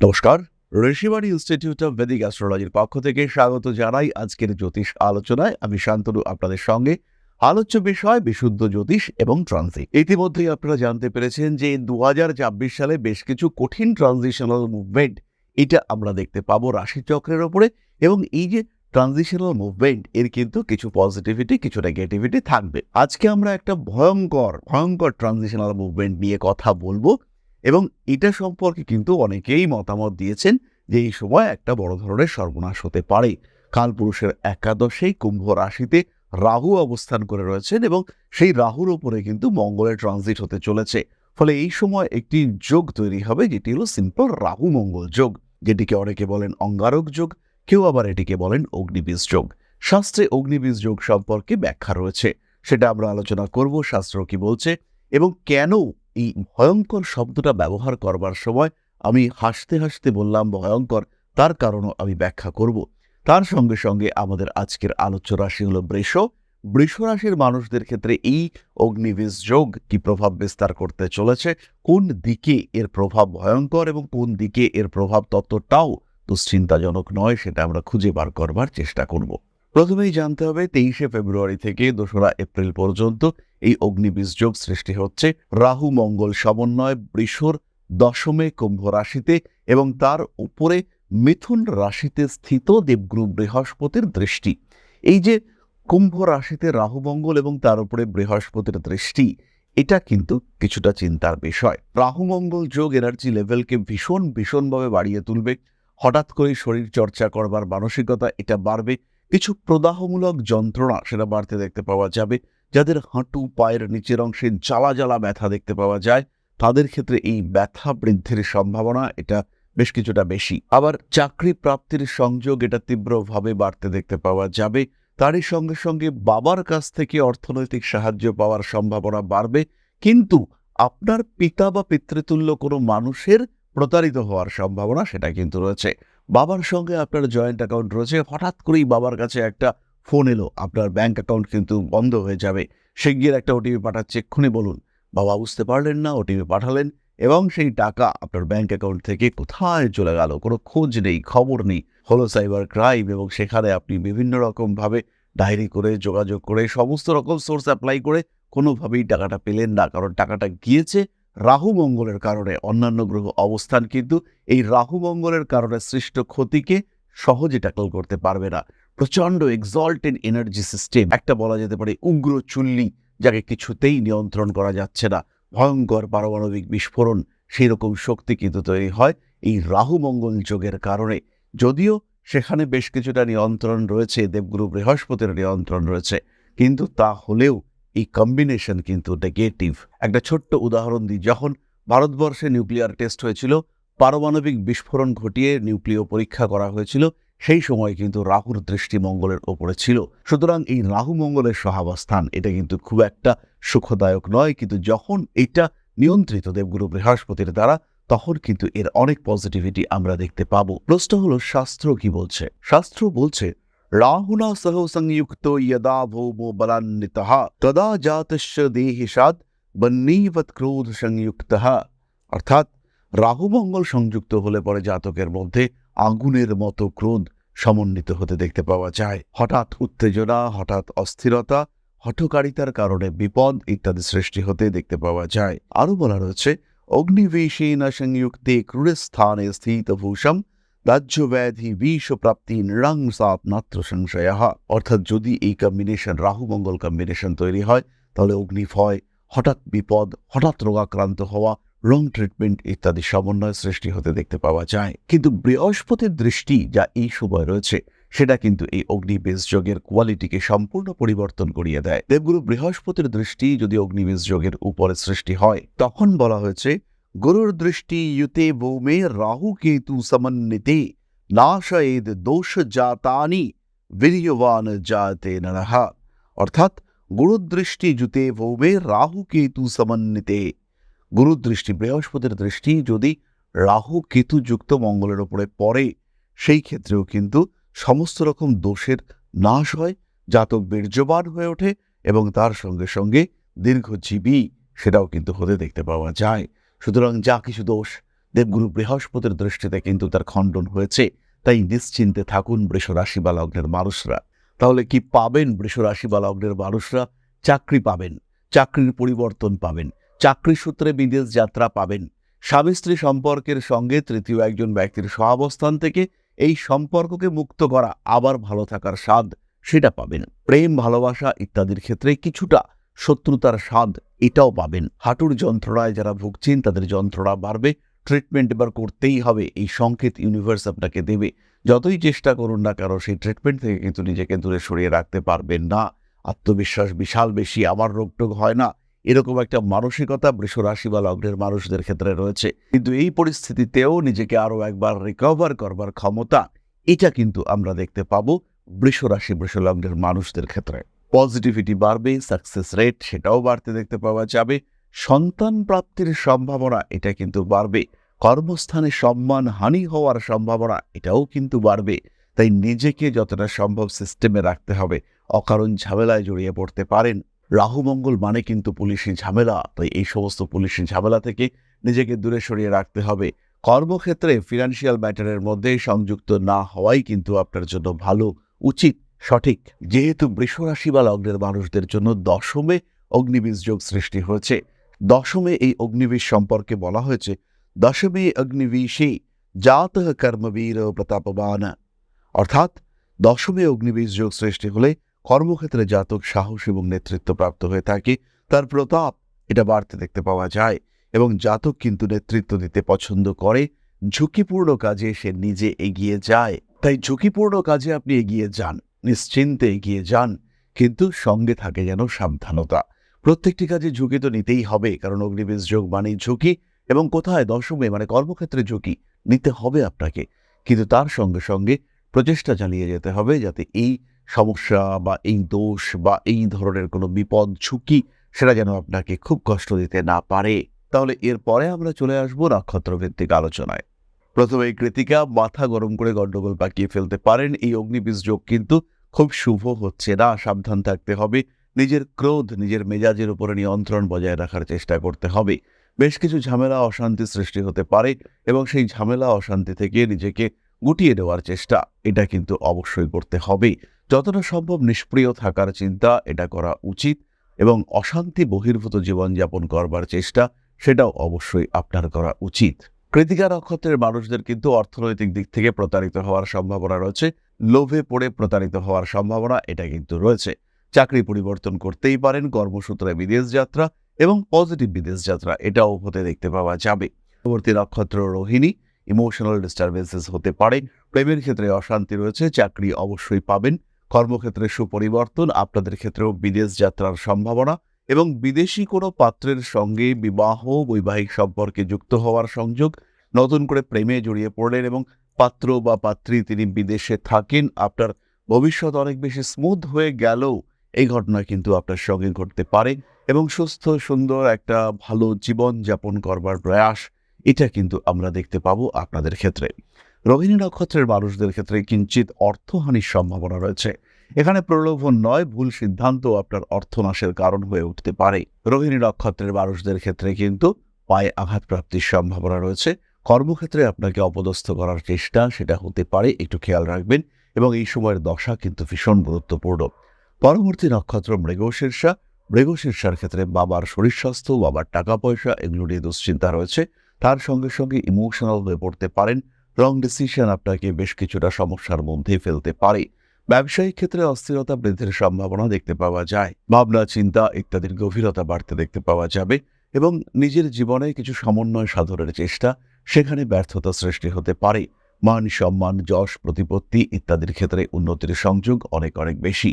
নমস্কার। Rishibani institute of Vedic অ্যাস্ট্রোলজির পক্ষ থেকে স্বাগত জানাই আজকের জ্যোতিষ আলোচনায়। আমি শান্তনু, আপনাদের সঙ্গে। আলোচ্য বিষয়, বিশুদ্ধ জ্যোতিষ এবং ট্রানজিট ইতিমধ্যেই আপনারা জানতে পেরেছেন যে দু সালে বেশ কিছু কঠিন ট্রানজিশনাল মুভমেন্ট এটা আমরা দেখতে পাবো রাশিচক্রের ওপরে এবং এই যে ট্রানজিশনাল মুভমেন্ট এর কিন্তু কিছু পজিটিভিটি কিছু নেগেটিভিটি থাকবে। আজকে আমরা একটা ভয়ঙ্কর ভয়ঙ্কর ট্রানজিশনাল মুভমেন্ট নিয়ে কথা বলব। এবং এটা সম্পর্কে কিন্তু অনেকেই মতামত দিয়েছেন যে এই সময় একটা বড় ধরনের সর্বনাশ হতে পারে। কালপুরুষের একাদশেই কুম্ভ রাশিতে রাহু অবস্থান করে রয়েছেন এবং সেই রাহুর ওপরে কিন্তু মঙ্গলের ট্রানজিট হতে চলেছে। ফলে এই সময় একটি যোগ তৈরি হবে, যেটি হলো সিম্পল রাহু মঙ্গল যোগ, যেটিকে অনেকে বলেন অঙ্গারক যোগ, কেউ আবার এটিকে বলেন অগ্নিবীজ যোগ। শাস্ত্রে অগ্নিবীজ যোগ সম্পর্কে ব্যাখ্যা রয়েছে, সেটা আমরা আলোচনা করব, শাস্ত্র কি বলছে এবং কেন এই ভয়ঙ্কর শব্দটা ব্যবহার করবার সময় আমি হাসতে হাসতে বললাম, ভয়ঙ্কর, তার কারণও আমি ব্যাখ্যা করব। তার সঙ্গে সঙ্গে আমাদের আজকের আলোচ্য রাশি হলো বৃষ। বৃষ রাশির মানুষদের ক্ষেত্রে এই অগ্নিবীজ যোগ কি প্রভাব বিস্তার করতে চলেছে? কোন দিকে এর প্রভাব ভয়ঙ্কর এবং কোন দিকে এর প্রভাব ততটাও দুশ্চিন্তাজনক নয়, সেটা আমরা খুঁজে বার করবার চেষ্টা করব। প্রথমেই জানতে হবে তেইশে ফেব্রুয়ারি থেকে দোসরা এপ্রিল পর্যন্ত এই অগ্নিবীজ যোগ সৃষ্টি হচ্ছে রাহু, মঙ্গল, সমন্বয়, বৃষর, দশমে কুম্ভ রাশিতে এবং তার উপরে মিথুন রাশিতে স্থিত দেবগুরু বৃহস্পতির দৃষ্টি। এই যে কুম্ভ রাশিতে রাহু, মঙ্গল এবং তার উপরে বৃহস্পতির দৃষ্টি, এটা কিন্তু কিছুটা চিন্তার বিষয়। রাহু, মঙ্গল যোগ এনার্জি লেভেলকে ভীষণ, ভীষণভাবে বাড়িয়ে তুলবে। হঠাৎ করে শরীর চর্চা করবার মানসিকতা এটা বাড়বে। কিছু প্রদাহমূলক যন্ত্রণা সেটা বাড়তে দেখতে পাওয়া যাবে। যাদের হাঁটু, পায়ের নিচের অংশে জ্বালা জ্বালা ব্যথা দেখতে পাওয়া যায়, তাদের ক্ষেত্রে এই ব্যথা বৃদ্ধির সম্ভাবনা এটা বেশ কিছুটা বেশি। আবার চাকরি প্রাপ্তির সংযোগ এটা তীব্রভাবে বাড়তে দেখতে পাওয়া যাবে। তারই সঙ্গে সঙ্গে বাবার কাছ থেকে অর্থনৈতিক সাহায্য পাওয়ার সম্ভাবনা বাড়বে। কিন্তু আপনার পিতা বা পিতৃতুল্য কোনো মানুষের প্রতারিত হওয়ার সম্ভাবনা সেটা কিন্তু রয়েছে। বাবার সঙ্গে আপনার জয়েন্ট অ্যাকাউন্ট রয়েছে। হঠাৎ করেই বাবার কাছে একটা ফোন এলো। আপনার ব্যাংক অ্যাকাউন্ট কিন্তু বন্ধ হয়ে যাবে। গিয়ে একটা ওটিপি পাঠাচ্ছে, এক্ষুনি বলুন। বাবা বুঝতে পারলেন না ওটিপি পাঠালেন এবং সেই টাকা আপনার ব্যাংক অ্যাকাউন্ট থেকে কোথায় চলে গেল? কোনো খোঁজ নেই, খবর নেই। হলো সাইবার ক্রাইম এবং সেখানে আপনি বিভিন্ন রকমভাবে ডায়েরি করে, যোগাযোগ করে, সমস্ত রকম সোর্স অ্যাপ্লাই করে কোনোভাবেই টাকাটা পেলেন না। কারণ টাকাটা গিয়েছে রাহু মঙ্গলের কারণে অন্যান্য গ্রহ অবস্থান কিন্তু এই রাহু মঙ্গলের কারণে সৃষ্ট ক্ষতিকে সহজে ট্যাকল করতে পারবে না। প্রচণ্ড এক্সল্টেড এনার্জি সিস্টেম একটা বলা যেতে পারে উগ্র চুল্লি, যাকে কিছুতেই নিয়ন্ত্রণ করা যাচ্ছে না। ভয়ঙ্কর পারমাণবিক বিস্ফোরণ সেই রকম শক্তি কিন্তু তৈরি হয় এই রাহু মঙ্গল যোগের কারণে। যদিও সেখানে বেশ কিছুটা নিয়ন্ত্রণ রয়েছে, দেবগুরু বৃহস্পতির নিয়ন্ত্রণ রয়েছে, কিন্তু তা হলেও এই কম্বিনেশন কিন্তু নেগেটিভ একটা ছোট্ট উদাহরণ দিই, যখন ভারতবর্ষে নিউক্লিয়ার টেস্ট হয়েছিল, পারমাণবিক বিস্ফোরণ ঘটিয়ে নিউক্লিয় পরীক্ষা করা হয়েছিল, সেই সময় কিন্তু রাহুর দৃষ্টি মঙ্গলের ওপরে ছিল। সুতরাং এই রাহু মঙ্গলের সহাবস্থান, এটা কিন্তু খুব একটা সুখদায়ক নয়, কিন্তু যখন এটা নিয়ন্ত্রিত দেবগুরু বৃহস্পতির দ্বারা, তখন কিন্তু এর অনেক পজিটিভিটি আমরা দেখতে পাবো। প্রশ্ন হলো, শাস্ত্র কি বলছে? শাস্ত্র বলছে রাহুনা সহ সংযুক্ত যদা ভৌমো বলান্বিত তদা জাতস্য দেহিষাদ বন্নীবৎ ক্রোধ সংযুক্ত অর্থাৎ রাহু মঙ্গল সংযুক্ত হলে পরে জাতকের মধ্যে আগুনের মতো ক্রোধ সমন্বিত হতে দেখতে পাওয়া যায় হঠাৎ উত্তেজনা হঠাৎ অস্থিরতা হঠকারিতার কারণে বিপদ ইত্যাদি সৃষ্টি হতে দেখতে পাওয়া যায় আরও বলা রয়েছে অগ্নিবেশেন সংযুক্তে ক্রূরস্থানে স্থিত ভূষম রাজ্য ব্যাধি বিষ প্রাপ্তি নিরাংসাত নাত্র সংশয়। অর্থাৎ যদি এই কম্বিনেশন রাহু মঙ্গল কম্বিনেশন তৈরি হয়, তাহলে অগ্নিভয়, হঠাৎ বিপদ, হঠাৎ রোগাক্রান্ত হওয়া রং ট্রিটমেন্ট ইত্যাদি সমন্বয় সৃষ্টি হতে দেখতে পাওয়া যায়। কিন্তু বৃহস্পতির দৃষ্টি যা এই সময় রয়েছে, সেটা কিন্তু এই অগ্নিবেশ যোগের কোয়ালিটিকে সম্পূর্ণ পরিবর্তন করিয়ে দেয়। দেবগুরু বৃহস্পতির দৃষ্টি যদি অগ্নিবেশ যোগের উপরে সৃষ্টি হয়, তখন বলা হয়েছে গুরুর দৃষ্টি ইউতে ভৌমে রাহু কেতু সমন্বিতে নাশয়েদ দোষ জাতানি বীর্যবান জাতে নরহা অর্থাৎ গুরুদৃষ্টি জুতে ভৌমে রাহু কেতু সমন্বিতে গুরুদৃষ্টি বৃহস্পতির দৃষ্টি যদি রাহু কেতু যুক্ত মঙ্গলের ওপরে পড়ে, সেই ক্ষেত্রেও কিন্তু সমস্ত রকম দোষের নাশ হয়, জাতক বীর্যবান হয়ে ওঠে এবং তার সঙ্গে সঙ্গে দীর্ঘজীবী সেটাও কিন্তু হতে দেখতে পাওয়া যায়। সুতরাং যা কিছু দোষ দেবগুরু বৃহস্পতির দৃষ্টিতে কিন্তু তার খণ্ডন হয়েছে, তাই নিশ্চিন্তে থাকুন বৃষ রাশি বা লগ্নের মানুষরা। তাহলে কি পাবেন বৃষ রাশি বা লগ্নের মানুষরা? চাকরি পাবেন, চাকরির পরিবর্তন পাবেন, চাকরি সূত্রে বিদেশ যাত্রা পাবেন। স্বামী স্ত্রী সম্পর্কের সঙ্গে তৃতীয় একজন ব্যক্তির সহাবস্থান থেকে এই সম্পর্ককে মুক্ত করা আবার ভালো থাকার স্বাদ সেটা পাবেন। প্রেম, ভালোবাসা ইত্যাদির ক্ষেত্রে কিছুটা শত্রুতার স্বাদ এটাও পাবেন। হাঁটুর যন্ত্রণায় যারা ভুগছেন, তাদের যন্ত্রণা বাড়বে। ট্রিটমেন্ট এবার করতেই হবে, এই সংকেত ইউনিভার্স আপনাকে দেবে। যতই চেষ্টা করুন না কারও সেই ট্রিটমেন্ট থেকে কিন্তু নিজেকে দূরে সরিয়ে রাখতে পারবেন না। আত্মবিশ্বাস বিশাল বেশি, আমার রোগটোগ হয় না। এরকম একটা মানসিকতা বৃষ রাশি বা লগ্নের মানুষদের ক্ষেত্রে রয়েছে। কিন্তু এই পরিস্থিতিতেও নিজেকে আরও একবার রিকভার করবার ক্ষমতা, এটা কিন্তু আমরা দেখতে পাবো বৃষ রাশি বৃষ লগ্নের মানুষদের ক্ষেত্রে। পজিটিভিটি বাড়বে সাকসেস রেট সেটাও বাড়তে দেখতে পাওয়া যাবে। সন্তান প্রাপ্তির সম্ভাবনা, এটা কিন্তু বাড়বে। কর্মস্থানে সম্মান হানি হওয়ার সম্ভাবনা, এটাও কিন্তু বাড়বে। তাই নিজেকে যতটা সম্ভব সিস্টেমে রাখতে হবে। অকারণ ঝামেলায় জড়িয়ে পড়তে পারেন। রাহু, মঙ্গল মানে কিন্তু পুলিশি ঝামেলা। তাই এই সমস্ত পুলিশি ঝামেলা থেকে নিজেকে দূরে সরিয়ে রাখতে হবে। কর্মক্ষেত্রে ফিনান্সিয়াল ম্যাটারের মধ্যে সংযুক্ত না হওয়াই কিন্তু আপনার জন্য ভালো, উচিত। সঠিক। যেহেতু বৃষরাশি বা লগ্নের মানুষদের জন্য দশমে অগ্নিবীজ যোগ সৃষ্টি হয়েছে, দশমে এই অগ্নিবীজ সম্পর্কে বলা হয়েছে, দশমে অগ্নিবীষে জাত কর্মবীর প্রতাপবান। অর্থাৎ দশমে অগ্নিবীজ যোগ সৃষ্টি হলে কর্মক্ষেত্রে জাতক সাহস এবং নেতৃত্ব প্রাপ্ত হয়ে থাকে, তার প্রতাপ এটা বাড়তে দেখতে পাওয়া যায় এবং জাতক কিন্তু নেতৃত্ব দিতে পছন্দ করে, ঝুঁকিপূর্ণ কাজে সে নিজে এগিয়ে যায়। তাই ঝুঁকিপূর্ণ কাজে আপনি এগিয়ে যান। নিশ্চিন্তে এগিয়ে যান, কিন্তু সঙ্গে থাকে যেন সাবধানতা। প্রত্যেকটি কাজে ঝুঁকি তো নিতেই হবে, কারণ অগ্নিবেশ যোগ মানেই ঝুঁকি, এবং কোথায় দশমে মানে কর্মক্ষেত্রে ঝুঁকি নিতে হবে আপনাকে। কিন্তু তার সঙ্গে সঙ্গে প্রচেষ্টা চালিয়ে যেতে হবে যাতে এই সমস্যা বা এই দোষ বা এই ধরনের কোনো বিপদ, ঝুঁকি, সেটা যেন আপনাকে খুব কষ্ট দিতে না পারে। তাহলে এরপরে আমরা চলে আসব নক্ষত্রভিত্তিক আলোচনায়। প্রথমে কৃতিকা মাথা গরম করে গন্ডগোল পাকিয়ে ফেলতে পারেন। এই অগ্নিবীজ যোগ কিন্তু খুব শুভ হচ্ছে না। সাবধান থাকতে হবে। নিজের ক্রোধ, নিজের মেজাজের উপরে নিয়ন্ত্রণ বজায় রাখার চেষ্টা করতে হবে। বেশ কিছু ঝামেলা অশান্তি সৃষ্টি হতে পারে এবং সেই ঝামেলা অশান্তি থেকে নিজেকে গুটিয়ে দেওয়ার চেষ্টা এটা কিন্তু অবশ্যই করতে হবে। যতটা সম্ভব নিষ্প্রিয় থাকার চিন্তা এটা করা উচিত এবং অশান্তি বহির্ভূত জীবনযাপন করবার চেষ্টা সেটাও অবশ্যই আপনার করা উচিত। কৃতিকা নক্ষত্রের মানুষদের কিন্তু অর্থনৈতিক দিক থেকে প্রতারিত হওয়ার সম্ভাবনা রয়েছে। লোভে পড়ে প্রতারিত হওয়ার সম্ভাবনা এটা কিন্তু রয়েছে। চাকরি পরিবর্তন করতেই পারেন, কর্মসূত্রে বিদেশ যাত্রা এবং পজিটিভ বিদেশ যাত্রা, এটাও হতে দেখতে পাওয়া যাবে। পরবর্তী নক্ষত্র রোহিণী ইমোশনাল ডিস্টারবেন্সেস হতে পারে। প্রেমের ক্ষেত্রে অশান্তি রয়েছে, চাকরি অবশ্যই পাবেন। কর্মক্ষেত্রে সুপরিবর্তন, আপনাদের ক্ষেত্রেও বিদেশ যাত্রার সম্ভাবনা। এবং বিদেশি কোনো পাত্রের সঙ্গে বিবাহ, বৈবাহিক সম্পর্কে যুক্ত হওয়ার সংযোগ নতুন করে প্রেমে জড়িয়ে পড়লেন এবং পাত্র বা পাত্রী তিনি বিদেশে থাকেন, আপনার ভবিষ্যৎ অনেক বেশি স্মুথ হয়ে গেলেও এই ঘটনা কিন্তু আপনার সঙ্গে ঘটতে পারে এবং সুস্থ, সুন্দর একটা ভালো জীবন যাপন করবার প্রয়াস, এটা কিন্তু আমরা দেখতে পাবো আপনাদের ক্ষেত্রে। রোহিণী নক্ষত্রের মানুষদের ক্ষেত্রে কিঞ্চিত অর্থহানির সম্ভাবনা রয়েছে। এখানে প্রলোভন নয়, ভুল সিদ্ধান্ত আপনার অর্থনাশের কারণ হয়ে উঠতে পারে। রোহিণী নক্ষত্রের মানুষদের ক্ষেত্রে কিন্তু পায়ে আঘাত প্রাপ্তির সম্ভাবনা রয়েছে। কর্মক্ষেত্রে আপনাকে অপদস্থ করার চেষ্টা সেটা হতে পারে, একটু খেয়াল রাখবেন এবং এই সময়ের দশা কিন্তু ভীষণ গুরুত্বপূর্ণ। পরবর্তী নক্ষত্র মৃগশীর্ষা মৃগশীর্ষার ক্ষেত্রে বাবার শরীর স্বাস্থ্য, বাবার টাকা পয়সা এগুলো নিয়ে দুশ্চিন্তা রয়েছে। তার সঙ্গে সঙ্গে ইমোশনাল হয়ে পড়তে পারেন। রং ডিসিশন আপনাকে বেশ কিছুটা সমস্যার মধ্যে ফেলতে পারে। ব্যবসায়িক ক্ষেত্রে অস্থিরতা বৃদ্ধির সম্ভাবনা দেখতে পাওয়া যায়। ভাবনা, চিন্তা ইত্যাদির গভীরতা বাড়তে দেখতে পাওয়া যাবে এবং নিজের জীবনে কিছু সমন্বয় সাধনের চেষ্টা সেখানে ব্যর্থতা সৃষ্টি হতে পারে। মান সম্মান, যশ, প্রতিপত্তি ইত্যাদির ক্ষেত্রে উন্নতির সংযোগ অনেক অনেক বেশি।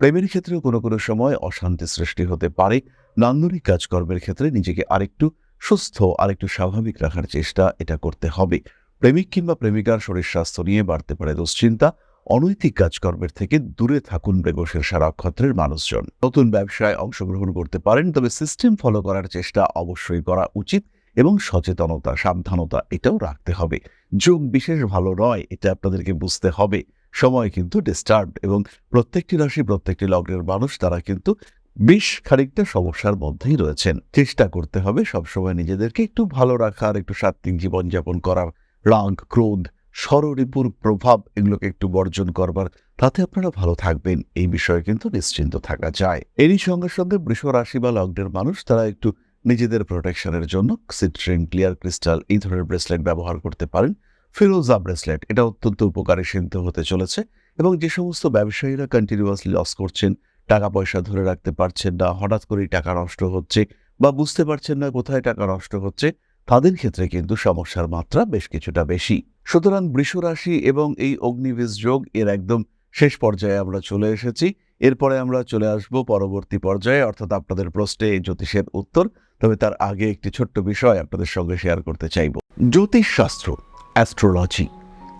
প্রেমের ক্ষেত্রেও কোনো কোনো সময় অশান্তি সৃষ্টি হতে পারে। নান্দনিক কাজকর্মের ক্ষেত্রে নিজেকে আরেকটু সুস্থ, আরেকটু স্বাভাবিক রাখার চেষ্টা এটা করতে হবে। প্রেমিক কিংবা প্রেমিকার শরীর স্বাস্থ্য নিয়ে বাড়তে পারে দুশ্চিন্তা অনৈতিক কাজকর্মের থেকে দূরে থাকুন মৃগশীর নক্ষত্রের মানুষজন। নতুন ব্যবসায় অংশগ্রহণ করতে পারেন, তবে সিস্টেম ফলো করার চেষ্টা অবশ্যই করা উচিত এবং সচেতনতা, সাবধানতা এটাও রাখতে হবে। যোগ বিশেষ ভালো নয়, এটা আপনাদেরকে বুঝতে হবে। সময় কিন্তু ডিস্টার্ব এবং প্রত্যেকটি রাশি প্রত্যেকটি লগ্নের মানুষ, তারা কিন্তু বেশ খানিকটা সমস্যার মধ্যেই রয়েছেন। চেষ্টা করতে হবে সবসময় নিজেদেরকে একটু ভালো রাখার, একটু সাত্বিক জীবনযাপন করার। রাগ, ক্রোধ ষড়রিপুর প্রভাব এগুলোকে একটু বর্জন করবার, তাতে আপনারা ভালো থাকবেন, এই বিষয়ে কিন্তু নিশ্চিন্ত থাকা যায়। এরই সঙ্গে সঙ্গে বৃষ রাশি বা লগ্নের মানুষ, তারা একটু নিজেদের প্রোটেকশনের জন্য সিট্রিন ক্লিয়ার ক্রিস্টাল, এই ধরনের ব্রেসলেট ব্যবহার করতে পারেন। ফিরোজা ব্রেসলেট, এটা অত্যন্ত উপকারী সিদ্ধ হতে চলেছে এবং যে সমস্ত ব্যবসায়ীরা কন্টিনিউয়াসলি লস করছেন, টাকা পয়সা ধরে রাখতে পারছেন না, হঠাৎ করেই টাকা নষ্ট হচ্ছে বা বুঝতে পারছেন না কোথায় টাকা নষ্ট হচ্ছে, তাদের ক্ষেত্রে কিন্তু সমস্যার মাত্রা বেশ কিছুটা বেশি। সুতরাং বৃষ রাশি এবং এই অগ্নিবীজ যোগ এর একদম শেষ পর্যায়ে আমরা চলে এসেছি। এরপরে আমরা চলে আসব পরবর্তী পর্যায়ে, অর্থাৎ আপনাদের প্রশ্নে জ্যোতিষের উত্তর। তবে তার আগে একটি ছোট্ট বিষয় আপনাদের সঙ্গে শেয়ার করতে চাইব। জ্যোতিষশাস্ত্র অ্যাস্ট্রোলজি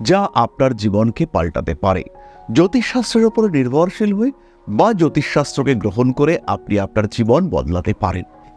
যা আপনার জীবনকে পাল্টাতে পারে। জ্যোতিষশাস্ত্রের উপর নির্ভরশীল হয়ে বা জ্যোতিষশাস্ত্রকে গ্রহণ করে আপনি আপনার জীবন বদলাতে পারেন।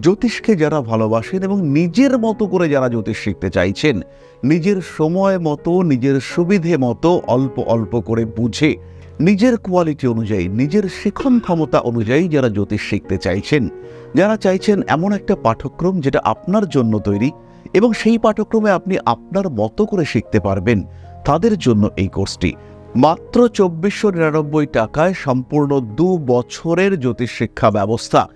জ্যোতিষকে যারা ভালোবাসেন এবং নিজের মতো করে যারা জ্যোতিষ শিখতে চাইছেন, নিজের সময় মতো, নিজের সুবিধে মতো অল্প অল্প করে বুঝে, নিজের কোয়ালিটি অনুযায়ী, নিজের শিখন ক্ষমতা অনুযায়ী যারা জ্যোতিষ শিখতে চাইছেন, যারা চাইছেন এমন একটা পাঠ্যক্রম যেটা আপনার জন্য তৈরি এবং সেই পাঠ্যক্রমে আপনি আপনার মতো করে শিখতে পারবেন, তাদের জন্য এই কোর্সটি। মাত্র চব্বিশশো নিরানব্বই টাকায় সম্পূর্ণ দু বছরের জ্যোতিষ শিক্ষা ব্যবস্থা।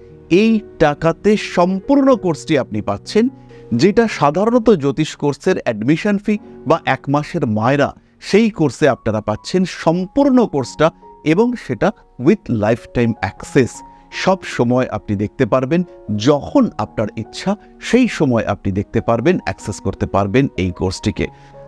এই টাকাতে সম্পূর্ণ কোর্সটি আপনি পাচ্ছেন, যেটা সাধারণত জ্যোতিষ কোর্সের অ্যাডমিশন ফি বা এক মাসের মায়রা। সেই কোর্সে আপনারা পাচ্ছেন সম্পূর্ণ কোর্সটা এবং সেটা উইথ লাইফ টাইম অ্যাক্সেস সব সময় আপনি দেখতে পারবেন, যখন আপনার ইচ্ছা, সেই সময় আপনি দেখতে পারবেন অ্যাক্সেস করতে পারবেন এই কোর্সটিকে।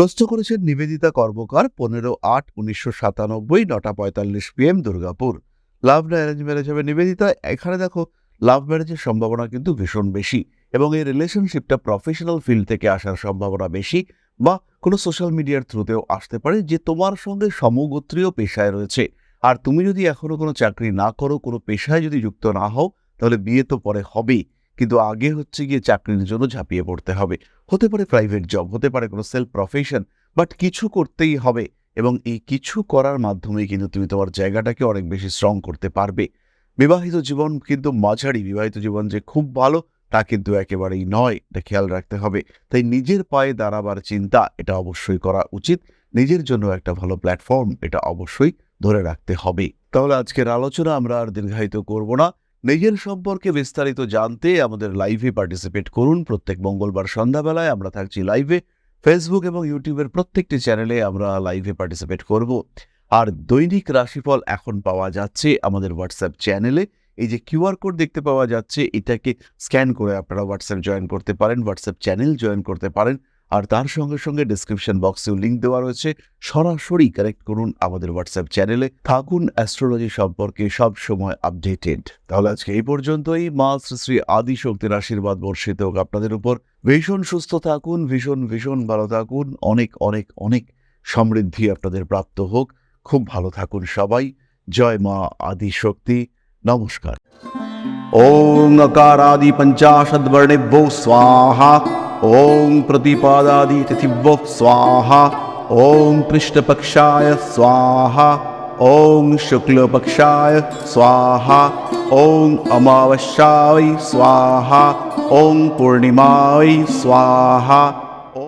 প্রশ্ন করেছেন নিবেদিতা কর্মকার পনেরো আট উনিশশো সাতানব্বই নটা পঁয়তাল্লিশ পিএম দুর্গাপুর। লাভ না অ্যারেঞ্জ ম্যারেজ হবে নিবেদিতা। এখানে দেখো লাভ ম্যারেজের সম্ভাবনা কিন্তু ভীষণ বেশি এবং এই রিলেশনশিপটা প্রফেশনাল ফিল্ড থেকে আসার সম্ভাবনা বেশি বা কোনো সোশ্যাল মিডিয়ার থ্রুতেও আসতে পারে যে তোমার সঙ্গে সমগোত্রীয় পেশায় রয়েছে। আর তুমি যদি এখনও কোনো চাকরি না করো, কোনো পেশায় যদি যুক্ত না হও, তাহলে বিয়ে তো পরে হবেই। কিন্তু আগে হচ্ছে গিয়ে চাকরির জন্য ঝাঁপিয়ে পড়তে হবে। হতে পারে প্রাইভেট জব হতে পারে কোনো সেলফ প্রফেশন বাট কিছু করতেই হবে এবং এই কিছু করার মাধ্যমে কিন্তু তুমি তোমার জায়গাটাকে অনেক বেশি স্ট্রং করতে পারবে। বিবাহিত জীবন কিন্তু মাঝারি, বিবাহিত জীবন যে খুব ভালো, তা কিন্তু একেবারেই নয়, এটা খেয়াল রাখতে হবে। তাই নিজের পায়ে দাঁড়াবার চিন্তা, এটা অবশ্যই করা উচিত। নিজের জন্য একটা ভালো প্ল্যাটফর্ম এটা অবশ্যই ধরে রাখতে হবে। তাহলে আজকের আলোচনা আমরা আর দীর্ঘায়িত করব না। নিজের সম্পর্কে বিস্তারিত জানতে আমাদের লাইভে পার্টিসিপেট করুন। প্রত্যেক মঙ্গলবার সন্ধ্যাবেলায় আমরা থাকছি লাইভে ফেসবুক এবং ইউটিউবের প্রত্যেকটি চ্যানেলে আমরা লাইভে পার্টিসিপেট করব। আর দৈনিক রাশিফল এখন পাওয়া যাচ্ছে আমাদের হোয়াটসঅ্যাপ চ্যানেলে এই যে কিউআর কোড দেখতে পাওয়া যাচ্ছে, এটাকে স্ক্যান করে আপনারা হোয়াটসঅ্যাপ জয়েন করতে পারেন হোয়াটসঅ্যাপ চ্যানেল জয়েন করতে পারেন। আর তার সঙ্গে সঙ্গে ডিসক্রিপশন বক্সেও লিঙ্ক দেওয়া রয়েছে। সরাসরি কানেক্ট করুন আমাদের হোয়াটসঅ্যাপ চ্যানেলে থাকুন অ্যাস্ট্রোলজি সম্পর্কে সব সময় আপডেটেড তাহলে আজকে এই পর্যন্তই। মা শ্রী শ্রী আদি শক্তির আশীর্বাদ বর্ষিত হোক আপনাদের উপর। ভীষণ সুস্থ থাকুন, ভীষণ ভীষণ ভালো থাকুন। অনেক অনেক অনেক সমৃদ্ধি আপনাদের প্রাপ্ত হোক। খুব ভালো থাকুন সবাই। জয় মা আদি শক্তি। নমস্কার। ওম পঞ্চাশ পঞ্চাশদ বর্ণেভ্যো স্বাহা। ॐ प्रतिपादादि तिथिभ्यो स्वाहा ॐ कृष्णपक्षाय स्वाहा ॐ शुक्लपक्षाय स्वाहा ॐ अमावस्याय स्वाहा ॐ पूर्णिमाय स्वाहा